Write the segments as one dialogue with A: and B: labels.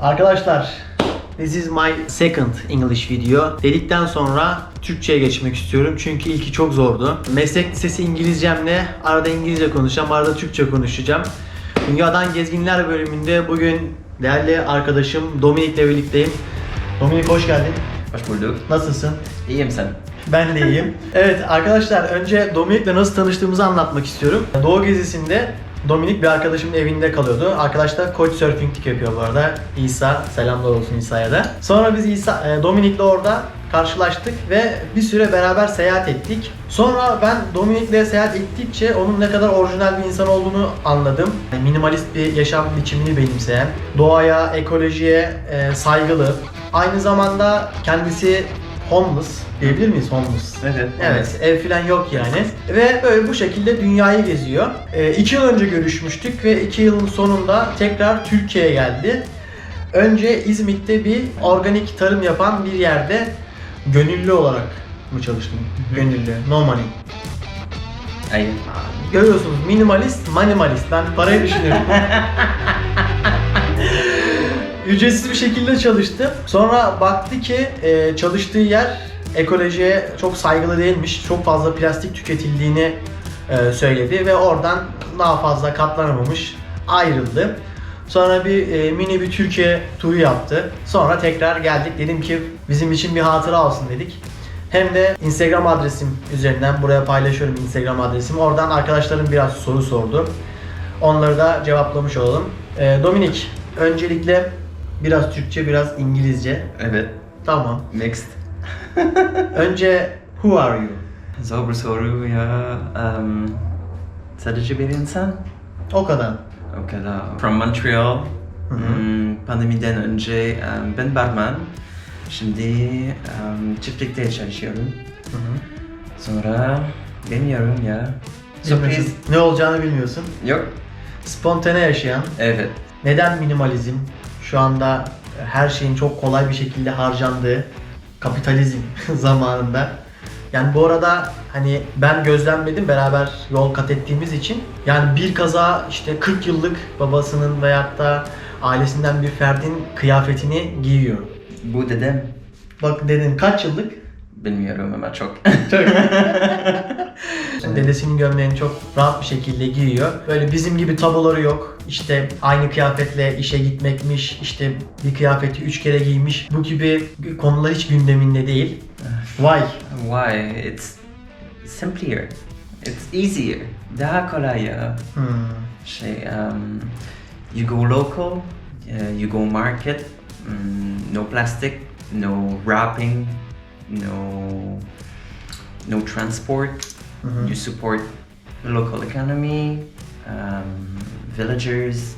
A: Arkadaşlar, this is my second English video. Dedikten sonra Türkçe'ye geçmek istiyorum çünkü ilki çok zordu. Meslek lisesi İngilizcemle arada İngilizce konuşacağım, arada Türkçe konuşacağım. Dünyadan Gezginler bölümünde bugün değerli arkadaşım Dominik'le birlikteyim. Dominik hoş geldin.
B: Hoş bulduk.
A: Nasılsın?
B: İyiyim sen.
A: Ben de iyiyim. evet arkadaşlar önce Dominik'le nasıl tanıştığımızı anlatmak istiyorum. Doğu gezisinde Dominik bir arkadaşımın evinde kalıyordu. Arkadaş da Couchsurfing'lik yapıyor bu arada. İsa, selamlar olsun İsa'ya da. Sonra biz İsa, e, Dominik'le orada karşılaştık ve bir süre beraber seyahat ettik. Sonra ben Dominik'le seyahat ettikçe onun ne kadar orijinal bir insan olduğunu anladım. Yani Minimalist bir yaşam biçimini benimseyen, doğaya, ekolojiye e, saygılı. Aynı zamanda kendisi homeless diyebilir miyiz homeless?
B: Evet.
A: Evet, ev falan yok yani. Ve böyle bu şekilde dünyayı geziyor. E, iki yıl önce görüşmüştük ve iki yılın sonunda tekrar Türkiye'ye geldi. Önce İzmit'te bir organik tarım yapan bir yerde gönüllü olarak mı çalıştın? Gönüllü, no money.
B: Aynen.
A: Görüyorsunuz minimalist, manimalist. Ben parayı düşünüyorum. Ücretsiz bir şekilde çalıştı. Sonra baktı ki e, çalıştığı yer ekolojiye çok saygılı değilmiş. Çok fazla plastik tüketildiğini e, söyledi ve oradan daha fazla katlanamamış. Ayrıldı. Sonra bir e, mini bir Türkiye turu yaptı. Sonra tekrar geldik. Dedim ki bizim için bir hatıra olsun dedik. Hem de Instagram adresim üzerinden buraya paylaşıyorum Instagram adresimi. Oradan arkadaşlarım biraz soru sordu. Onları da cevaplamış olalım. Ee, Dominik, öncelikle biraz Türkçe, biraz İngilizce.
B: Evet.
A: Tamam.
B: Mixed.
A: Önce who are you?
B: Zor bir soru ya. Um, sadece bir insan.
A: O kadar.
B: O kadar. From Montreal.
A: Hı hı.
B: Hmm, pandemiden önce um, ben barman. Şimdi um, çiftlikte çalışıyorum.
A: Hı hı.
B: Sonra bilmiyorum ya. Sürpriz.
A: Ne olacağını bilmiyorsun.
B: Yok.
A: Spontane yaşayan.
B: Evet.
A: Neden minimalizm? Şu anda her şeyin çok kolay bir şekilde harcandığı kapitalizm zamanında. Yani bu arada hani ben gözlemledim beraber yol kat ettiğimiz için. Yani bir kaza işte 40 yıllık babasının veyahut da ailesinden bir ferdin kıyafetini giyiyor.
B: Bu dedem.
A: Bak dedin kaç yıllık?
B: Bilmiyorum ama çok.
A: Dedesinin gömleğini çok rahat bir şekilde giyiyor. Böyle bizim gibi tabuları yok. İşte aynı kıyafetle işe gitmekmiş, işte bir kıyafeti üç kere giymiş. Bu gibi konular hiç gündeminde değil. Why?
B: Why? It's simpler. It's easier. Daha kolay ya.
A: Hmm.
B: Şey, um, you go local, uh, you go market, mm, no plastic, no wrapping, no no transport.
A: Mhm.
B: You support the local economy, um, villagers,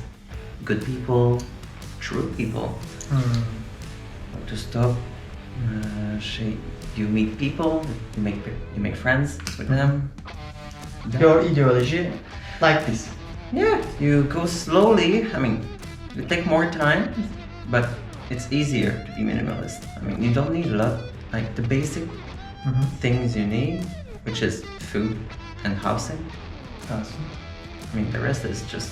B: good people, true people.
A: Hmm.
B: to stop. Uh, she, you meet people, you make you make friends with them.
A: Your ideology like this.
B: Yeah, you go slowly. I mean, you take more time, but it's easier to be minimalist. I mean, you don't need a lot. Like the basic
A: Mhm.
B: things you need, which is food and housing. I mean, the rest is just.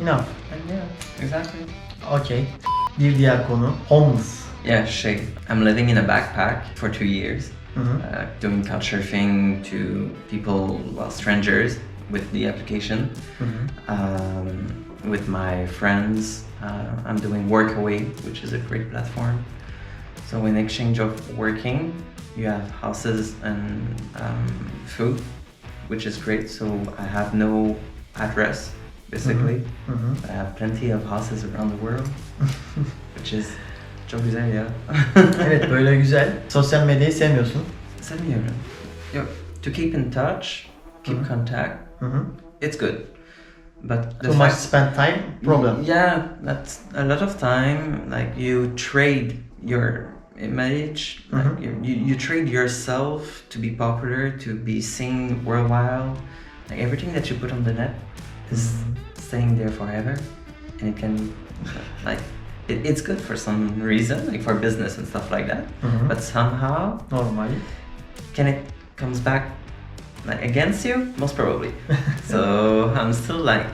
A: Enough.
B: And yeah, exactly.
A: Okay. Bir diğer konu homeless.
B: Yeah, she. I'm living in a backpack for two years.
A: Hı hı.
B: uh, doing couchsurfing to people, well, strangers with the application.
A: Hı hı.
B: Um, with my friends, uh, I'm doing Workaway, which is a great platform. So in exchange of working, you have houses and um, food, which is great. So I have no address, basically,
A: hı.
B: but I have plenty of houses around the world, which is çok güzel ya.
A: evet böyle güzel. Sosyal medyayı sevmiyorsun.
B: Sevmiyorum. Yo, to keep in touch, keep
A: Mhm.
B: contact,
A: hı.
B: it's good. But the
A: Too much spend time problem.
B: Yeah, that's a lot of time. Like you trade your image, like
A: Mhm.
B: you, you, you trade yourself to be popular, to be seen worldwide. Like everything that you put on the net is
A: Mhm.
B: staying there forever, and it can, like, it, it's good for some reason, like for business and stuff like that.
A: Hı.
B: But somehow
A: Normal.
B: can it comes back like against you most probably so i'm still like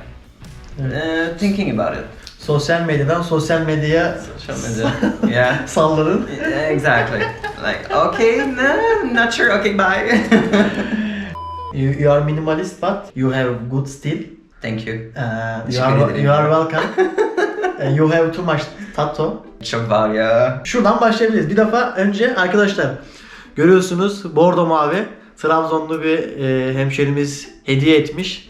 B: uh, thinking about it
A: Sosyal medyadan sosyal medyaya
B: Social media. yeah.
A: salladın.
B: Yeah, exactly. Like, okay, no, not sure. Okay, bye.
A: You, you are minimalist but you have good style.
B: Thank you.
A: Uh, you, are, you are welcome. Uh, you have too much tattoo.
B: Çok var ya.
A: Şuradan başlayabiliriz. Bir defa önce arkadaşlar görüyorsunuz bordo mavi Trabzonlu bir e, hemşerimiz hediye etmiş.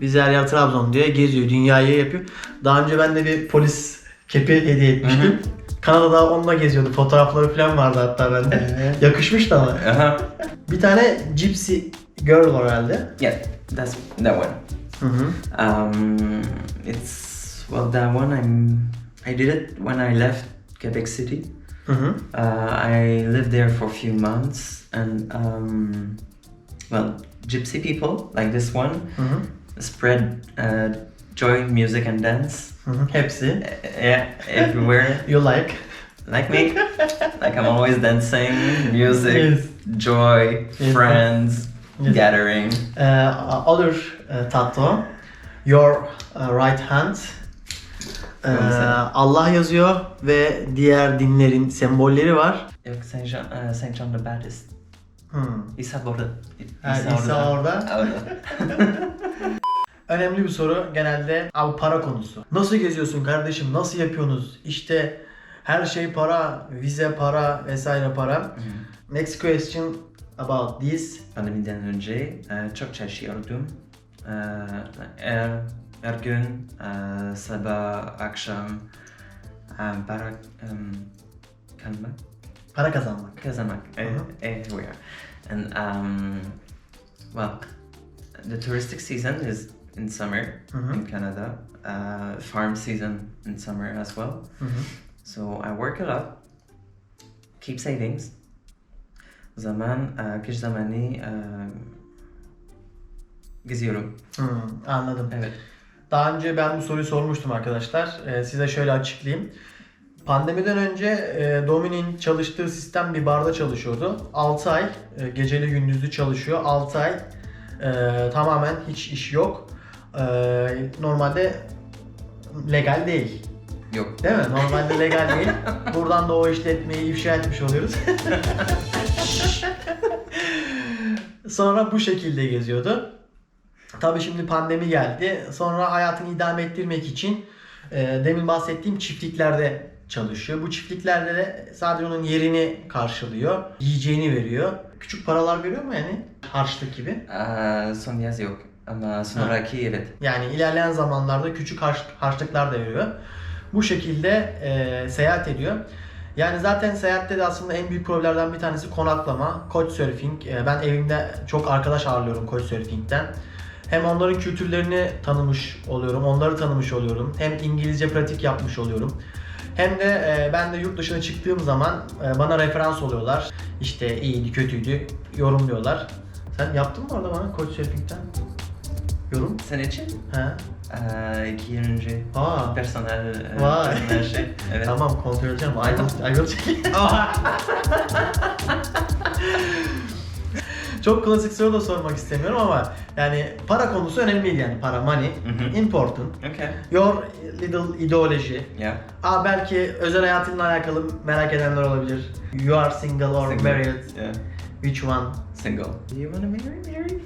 A: Biz her yer Trabzon diye geziyor, dünyayı yapıyor. Daha önce ben de bir polis kepi hediye etmiştim. Kanada'da onunla geziyordu. Fotoğrafları falan vardı hatta bende. Yakışmıştı ama. Bir tane Gypsy Girl herhalde.
B: Yeah, that's that one.
A: Hı hı.
B: Um, it's well that one. I'm I did it when I left Quebec City.
A: Hı hı.
B: Uh, I lived there for a few months, and um, well, Gypsy people like this one
A: Hı hı.
B: spread uh, joy, music, and dance.
A: Hı hı. Hepsi.
B: Uh, yeah, everywhere.
A: You like.
B: like me, like I'm always dancing, music,
A: Yes.
B: joy,
A: Yes.
B: friends,
A: Yes.
B: Gathering.
A: Uh, other uh, tattoo. Your uh, right hand.
B: Mesela.
A: Allah yazıyor ve diğer dinlerin sembolleri var.
B: Yok Saint John, uh, Saint John the Baptist.
A: Hmm.
B: İsa burada.
A: İsa orada.
B: Orada.
A: Önemli bir soru genelde abi para konusu. Nasıl geziyorsun kardeşim? Nasıl yapıyorsunuz? İşte her şey para, vize para vesaire para. Next question about this.
B: Pandemiden önce uh, e, çok çalışıyordum. E, uh, her, her gün e, uh, sabah akşam um, e, para um, kazanmak,
A: Para kazanmak.
B: kazanmak eh, uh-huh. eh, e,
A: Hı hı.
B: everywhere. And um, well, the touristic season is in summer
A: Hı hı.
B: in Canada. Uh, farm season in summer as well.
A: Hı hı.
B: So I work a lot, keep savings. Zaman e, kış zamanı e, geziyorum.
A: Hmm, anladım.
B: Evet.
A: Daha önce ben bu soruyu sormuştum arkadaşlar. Ee, size şöyle açıklayayım. Pandemiden önce e, Dominik'in çalıştığı sistem bir barda çalışıyordu. 6 ay e, geceli gündüzlü çalışıyor. 6 ay e, tamamen hiç iş yok. E, normalde legal değil.
B: Yok.
A: Değil mi? Normalde legal değil. Buradan da o işletmeyi ifşa etmiş oluyoruz. Sonra bu şekilde geziyordu. Tabii şimdi pandemi geldi. Sonra hayatını idame ettirmek için e, demin bahsettiğim çiftliklerde çalışıyor. Bu çiftliklerde de sadece onun yerini karşılıyor. Yiyeceğini veriyor. Küçük paralar veriyor mu yani? Harçlık gibi.
B: E, son yaz yok. Ama sonraki evet.
A: Yani ilerleyen zamanlarda küçük harç, harçlıklar da veriyor. Bu şekilde e, seyahat ediyor. Yani zaten seyahatte de aslında en büyük problemlerden bir tanesi konaklama, couchsurfing. E, ben evimde çok arkadaş ağırlıyorum couchsurfing'den. Hem onların kültürlerini tanımış oluyorum, onları tanımış oluyorum. Hem İngilizce pratik yapmış oluyorum. Hem de e, ben de yurt dışına çıktığım zaman e, bana referans oluyorlar. İşte iyiydi, kötüydü yorumluyorlar. Sen yaptın mı orada bana couchsurfing'den yorum?
B: Sen için?
A: He.
B: E, iki yıl önce.
A: Aa.
B: Personel, e,
A: Vay.
B: personel şey. Evet.
A: Tamam kontrol edeceğim. I will, I will check. Çok klasik soru da sormak istemiyorum ama yani para konusu önemli değil yani para money
B: hı.
A: important.
B: Okay.
A: Your little ideology.
B: Yeah.
A: Aa belki özel hayatınla alakalı merak edenler olabilir. You are single or
B: Single.
A: married.
B: Yeah.
A: Which one?
B: Single. Do you wanna marry? Marry?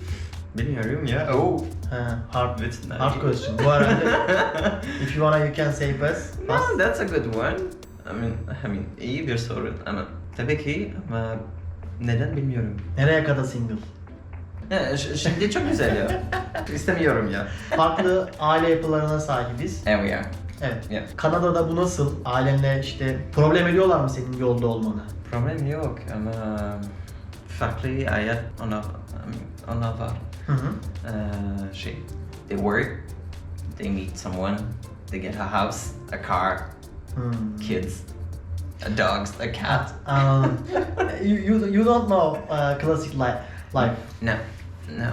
B: Bilmiyorum ya. Oh.
A: Ha, hard,
B: not.
A: hard question. Bu arada if you wanna you can say pass.
B: No, that's a good one. I mean, I mean, iyi bir soru ama tabii ki ama neden bilmiyorum.
A: Nereye kadar single?
B: Ya, şimdi çok güzel ya. İstemiyorum ya.
A: Farklı aile yapılarına sahibiz.
B: We are.
A: Evet.
B: Yeah.
A: Kanada'da bu nasıl? Ailenle işte problem ediyorlar mı senin yolda olmanı?
B: Problem yok ama farklı hayat ona, ona var.
A: Hı.
B: Ee, şey, they work, they meet someone, they get a house, a car,
A: Hmm.
B: kids, a dogs, a cat.
A: Um, you, you, you don't know uh, classic life. life.
B: No, no.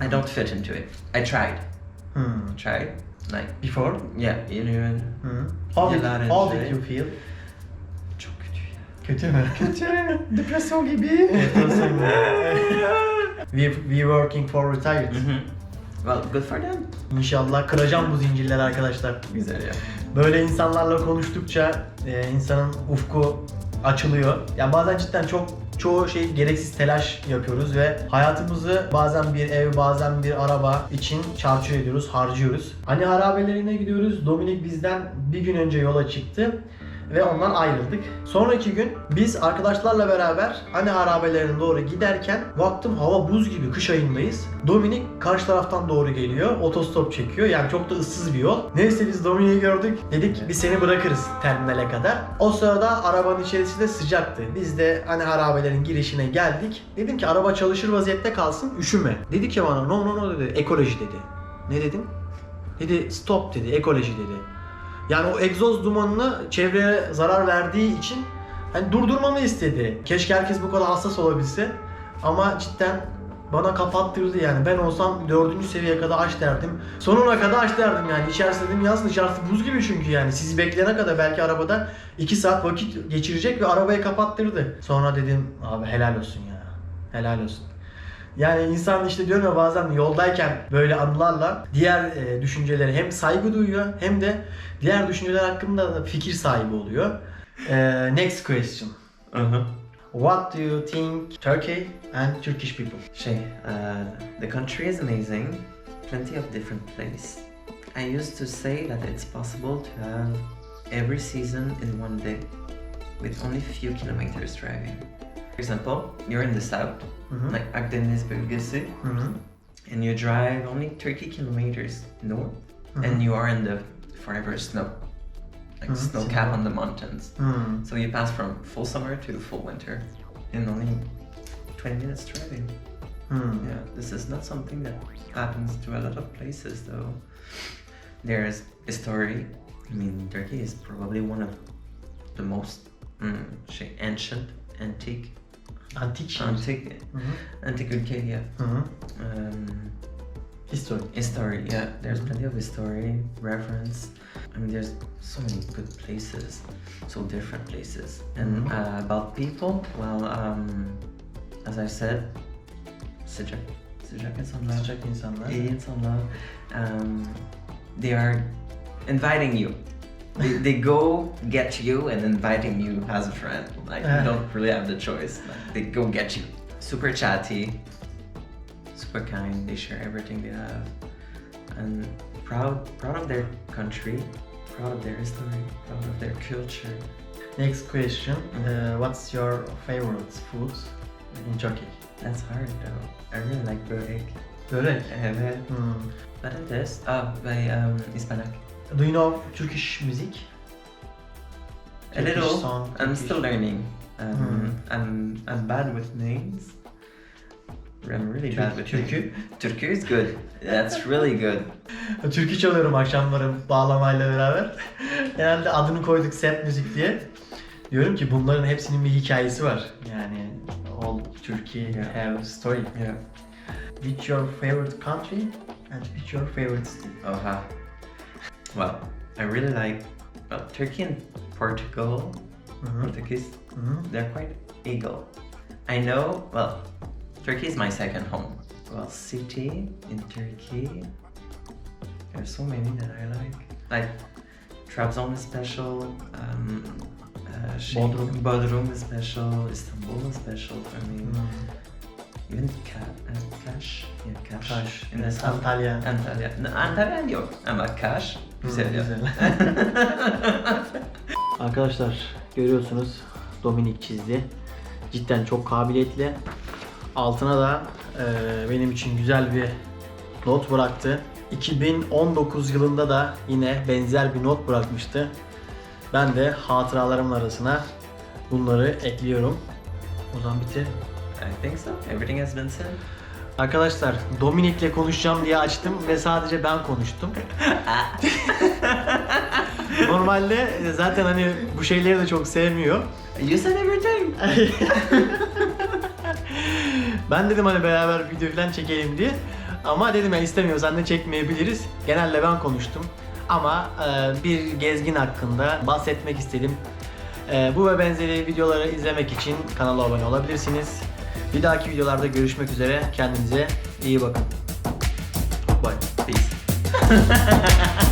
B: I don't fit into it. I tried.
A: Hmm.
B: Tried. Like,
A: Before?
B: yeah, you know,
A: Hmm. How, did, how did you feel?
B: çok kötü ya.
A: Kötü mü?
B: Kötü. Depresyon gibi.
A: Depresyon gibi. We, we working for retired.
B: Mhm. Well, good for them.
A: İnşallah kıracağım bu zincirleri arkadaşlar.
B: Güzel ya.
A: Böyle insanlarla konuştukça e, insanın ufku açılıyor. Ya bazen cidden çok çoğu şey gereksiz telaş yapıyoruz ve hayatımızı bazen bir ev, bazen bir araba için çarçur ediyoruz, harcıyoruz. Hani harabelerine gidiyoruz. Dominik bizden bir gün önce yola çıktı ve ondan ayrıldık. Sonraki gün biz arkadaşlarla beraber hani harabelerine doğru giderken baktım hava buz gibi kış ayındayız. Dominik karşı taraftan doğru geliyor. Otostop çekiyor. Yani çok da ıssız bir yol. Neyse biz Dominik'i gördük. Dedik biz seni bırakırız terminale kadar. O sırada arabanın içerisi de sıcaktı. Biz de hani harabelerin girişine geldik. Dedim ki araba çalışır vaziyette kalsın üşüme. Dedi ki bana no no no dedi ekoloji dedi. Ne dedim? Dedi stop dedi ekoloji dedi. Yani o egzoz dumanını çevreye zarar verdiği için hani durdurmamı istedi. Keşke herkes bu kadar hassas olabilse. Ama cidden bana kapattırdı yani. Ben olsam dördüncü seviyeye kadar aç derdim. Sonuna kadar aç derdim yani. İçerisi dedim yazın içerisi buz gibi çünkü yani. Sizi bekleyene kadar belki arabada 2 saat vakit geçirecek ve arabayı kapattırdı. Sonra dedim abi helal olsun ya. Helal olsun. Yani insan işte diyorum ya bazen yoldayken böyle anılarla diğer e, düşüncelere hem saygı duyuyor hem de diğer düşünceler hakkında da fikir sahibi oluyor. E, next question.
B: Uh-huh.
A: What do you think Turkey and Turkish people?
B: Şey, uh, the country is amazing. Plenty of different places. I used to say that it's possible to have every season in one day with only few kilometers driving. For example, you're in the south,
A: hı.
B: like Akdeniz bölgesi,
A: hı. Mm-hmm.
B: and you drive only 30 kilometers north,
A: hı.
B: and mm-hmm. you are in the forever snow, like
A: Mhm.
B: snow cap on the mountains.
A: Hı.
B: So you pass from full summer to full winter in only 20 minutes driving.
A: Hı.
B: Yeah, this is not something that happens to a lot of places though. There's a story. I mean, Turkey is probably one of the most mm, ancient, antique,
A: Antik şehir.
B: antique,
A: Hı hı.
B: antique ülke, yeah.
A: Hı hı.
B: Um,
A: History.
B: history, yeah. There's plenty of history, reference. I mean, there's so many good places, so different places. And
A: Mhm.
B: uh, about people, well, um, as I said, sıcak, sıcak insanlar.
A: Sıcak insanlar.
B: iyi insanlar. Um, they are inviting you. They, they go get you and inviting you as a friend. Like you don't really have the choice. Like, they go get you. Super chatty, super kind. They share everything they have, and proud proud of their country, proud of their history, proud of their culture.
A: Next question. Uh, what's your favorite food in Turkey?
B: That's hard though. I really like börek.
A: Börek.
B: Evet.
A: Hmm.
B: What is this? Oh, by um, Ispanak.
A: Do you know Turkish music?
B: A little.
A: Turkish song,
B: I'm
A: Turkish-
B: still learning. Um,
A: Hmm.
B: I'm I'm bad with names. I'm really bad with
A: Türkü.
B: Türkü is good. That's really good.
A: Türkü çalıyorum akşamları bağlamayla beraber. Genelde adını koyduk set müzik diye. Diyorum ki bunların hepsinin bir hikayesi var. Yani all Turkey
B: Yeah.
A: have story.
B: Yeah.
A: Which your favorite country and which your favorite city?
B: Oha. Well, I really like well, Turkey and Portugal.
A: Hı.
B: Portuguese.
A: Hı.
B: They're quite eagle. I know. Well, Turkey is my second home. Well, city in Turkey. There's so many that I like. Like Trabzon is special. Um, uh,
A: Bodrum.
B: Bodrum is special. Istanbul is special for me.
A: Hmm.
B: Even Ka- Kaş. Yeah, Kaş.
A: Kaş. Evet. Antalya.
B: Antalya. Antalya yok ama Kaş güzel ya.
A: güzel. Arkadaşlar görüyorsunuz Dominik çizdi. Cidden çok kabiliyetli. Altına da e, benim için güzel bir not bıraktı. 2019 yılında da yine benzer bir not bırakmıştı. Ben de hatıralarımın arasına bunları ekliyorum. O zaman bitir.
B: Think so. Everything has been said.
A: Arkadaşlar Dominik'le konuşacağım diye açtım ve sadece ben konuştum. Normalde zaten hani bu şeyleri de çok sevmiyor.
B: You said everything.
A: ben dedim hani beraber video falan çekelim diye. Ama dedim ya istemiyorsan da çekmeyebiliriz. Genelde ben konuştum. Ama e, bir gezgin hakkında bahsetmek istedim. E, bu ve benzeri videoları izlemek için kanala abone olabilirsiniz. Bir dahaki videolarda görüşmek üzere. Kendinize iyi bakın. Bye.
B: Peace.